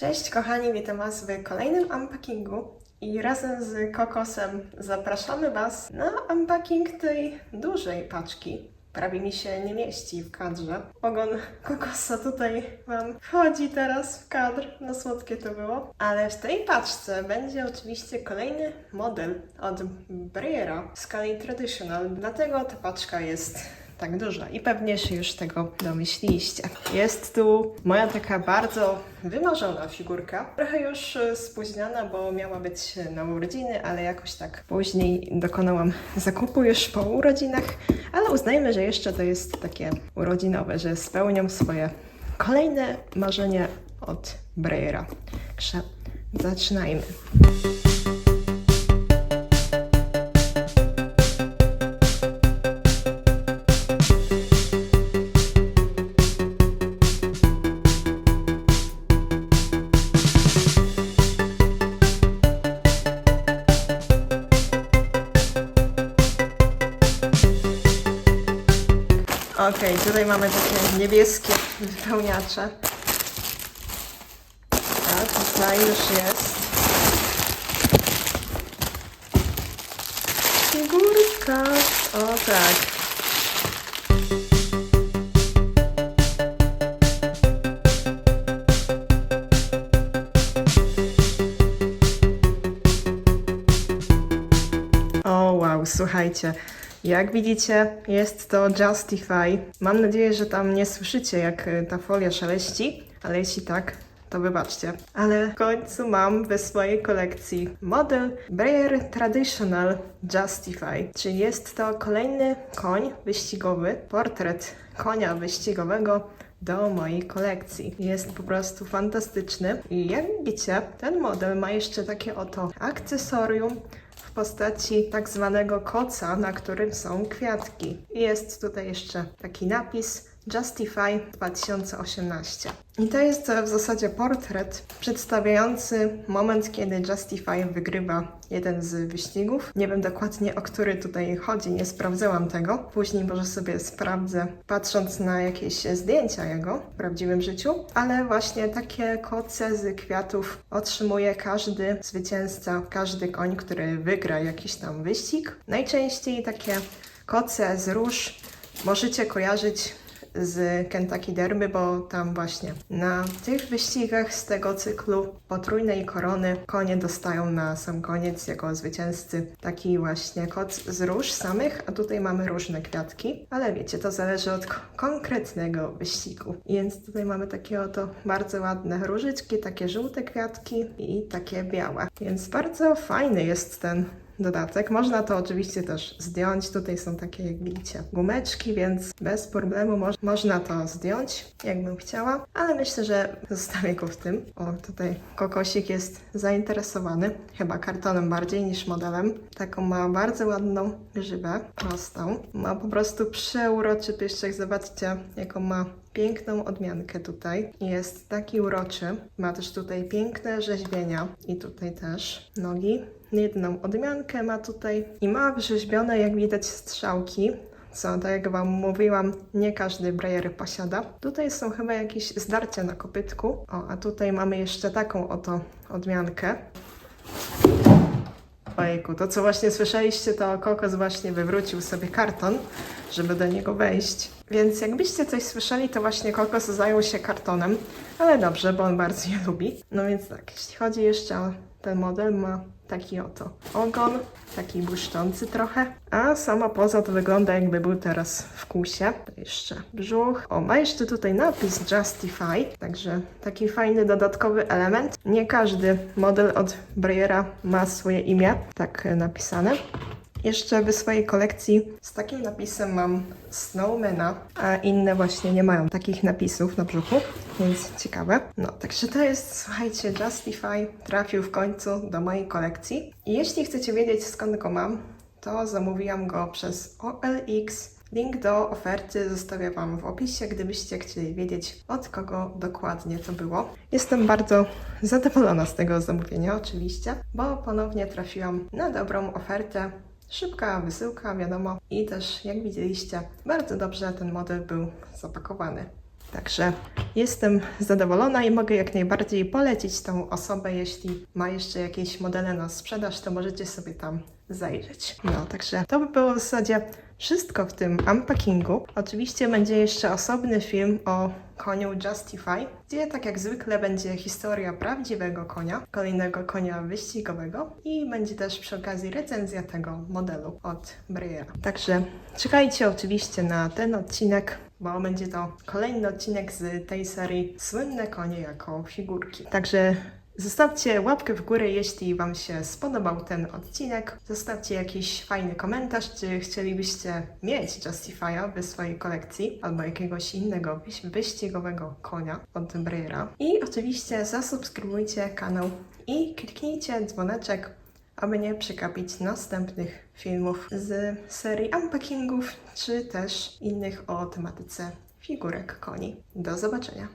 Cześć kochani, witam Was w kolejnym unpackingu i razem z Kokosem zapraszamy Was na unpacking tej dużej paczki. Prawie mi się nie mieści w kadrze. Ogon Kokosa tutaj Wam wchodzi teraz w kadr, no słodkie to było. Ale w tej paczce będzie oczywiście kolejny model od Breyera w skali Traditional, dlatego ta paczka jest tak duża i pewnie się już tego domyśliliście. Jest tu moja taka bardzo wymarzona figurka. Trochę już e, spóźniona, bo miała być na urodziny, ale jakoś tak później dokonałam zakupu już po urodzinach, ale uznajmy, że jeszcze to jest takie urodzinowe, że spełniam swoje kolejne marzenie od Breyera. Także zaczynajmy. Okej, tutaj mamy takie niebieskie wypełniacze. A tutaj już jest figurka. O tak. O wow, słuchajcie. Jak widzicie, jest to Justify. Mam nadzieję, że tam nie słyszycie, jak y, ta folia szeleści, ale jeśli tak, to wybaczcie. Ale w końcu mam we swojej kolekcji model Breyer Traditional Justify, czyli jest to kolejny koń wyścigowy, portret konia wyścigowego do mojej kolekcji. Jest po prostu fantastyczny i jak widzicie, ten model ma jeszcze takie oto akcesorium postaci tak zwanego koca, na którym są kwiatki. Jest tutaj jeszcze taki napis Justify 2018. I to jest w zasadzie portret przedstawiający moment, kiedy Justify wygrywa jeden z wyścigów. Nie wiem dokładnie o który tutaj chodzi, nie sprawdzałam tego. Później może sobie sprawdzę, patrząc na jakieś zdjęcia jego w prawdziwym życiu. Ale właśnie takie koce z kwiatów otrzymuje każdy zwycięzca, każdy koń, który wygra jakiś tam wyścig. Najczęściej takie koce z róż możecie kojarzyć z Kentucky Derby, bo tam właśnie na tych wyścigach z tego cyklu potrójnej korony konie dostają na sam koniec jako zwycięzcy taki właśnie koc z róż samych, a tutaj mamy różne kwiatki, ale wiecie, to zależy od ko- konkretnego wyścigu. Więc tutaj mamy takie oto bardzo ładne różyczki, takie żółte kwiatki i takie białe. Więc bardzo fajny jest ten dodatek. Można to oczywiście też zdjąć. Tutaj są takie, jak widzicie, gumeczki, więc bez problemu moż można to zdjąć, jakbym chciała, ale myślę, że zostawię go w tym. O, tutaj kokosik jest zainteresowany, chyba kartonem bardziej niż modelem. Taką ma bardzo ładną grzybę, prostą. Ma po prostu przeuroczy. Zobaczcie, jaką ma piękną odmiankę tutaj. Jest taki uroczy. Ma też tutaj piękne rzeźbienia i tutaj też nogi. Jedną odmiankę ma tutaj i ma wrzeźbione, jak widać, strzałki. Co, tak jak Wam mówiłam, nie każdy Breyer posiada. Tutaj są chyba jakieś zdarcia na kopytku. O, a tutaj mamy jeszcze taką oto odmiankę. Ojejku, to co właśnie słyszeliście, to Kokos właśnie wywrócił sobie karton, żeby do niego wejść. Więc jakbyście coś słyszeli, to właśnie Kokos zajął się kartonem, ale dobrze, bo on bardzo je lubi. No więc tak, jeśli chodzi jeszcze o ten model, ma taki oto ogon, taki błyszczący trochę, a sama poza to wygląda jakby był teraz w kusie. Jeszcze brzuch. O, ma jeszcze tutaj napis Justify, także taki fajny dodatkowy element. Nie każdy model od Breyera ma swoje imię tak napisane. Jeszcze w swojej kolekcji z takim napisem mam Snowmana, a inne właśnie nie mają takich napisów na brzuchu, więc ciekawe. No, także to jest, słuchajcie, Justify trafił w końcu do mojej kolekcji. I jeśli chcecie wiedzieć skąd go mam, to zamówiłam go przez OLX. Link do oferty zostawię Wam w opisie, gdybyście chcieli wiedzieć od kogo dokładnie to było. Jestem bardzo zadowolona z tego zamówienia, oczywiście, bo ponownie trafiłam na dobrą ofertę. Szybka wysyłka, wiadomo, i też jak widzieliście, bardzo dobrze ten model był zapakowany. Także jestem zadowolona i mogę jak najbardziej polecić tą osobę, jeśli ma jeszcze jakieś modele na sprzedaż, to możecie sobie tam zajrzeć. No, także to by było w zasadzie wszystko w tym unpackingu. Oczywiście będzie jeszcze osobny film o koniu Justify, gdzie tak jak zwykle będzie historia prawdziwego konia, kolejnego konia wyścigowego i będzie też przy okazji recenzja tego modelu od Breyera. Także czekajcie oczywiście na ten odcinek, bo będzie to kolejny odcinek z tej serii Słynne konie jako figurki. Także Zostawcie łapkę w górę, jeśli Wam się spodobał ten odcinek. Zostawcie jakiś fajny komentarz, czy chcielibyście mieć Justify'a w swojej kolekcji, albo jakiegoś innego wyś- wyścigowego konia od Breyera. I oczywiście zasubskrybujcie kanał i kliknijcie dzwoneczek, aby nie przegapić następnych filmów z serii unpackingów, czy też innych o tematyce figurek koni. Do zobaczenia!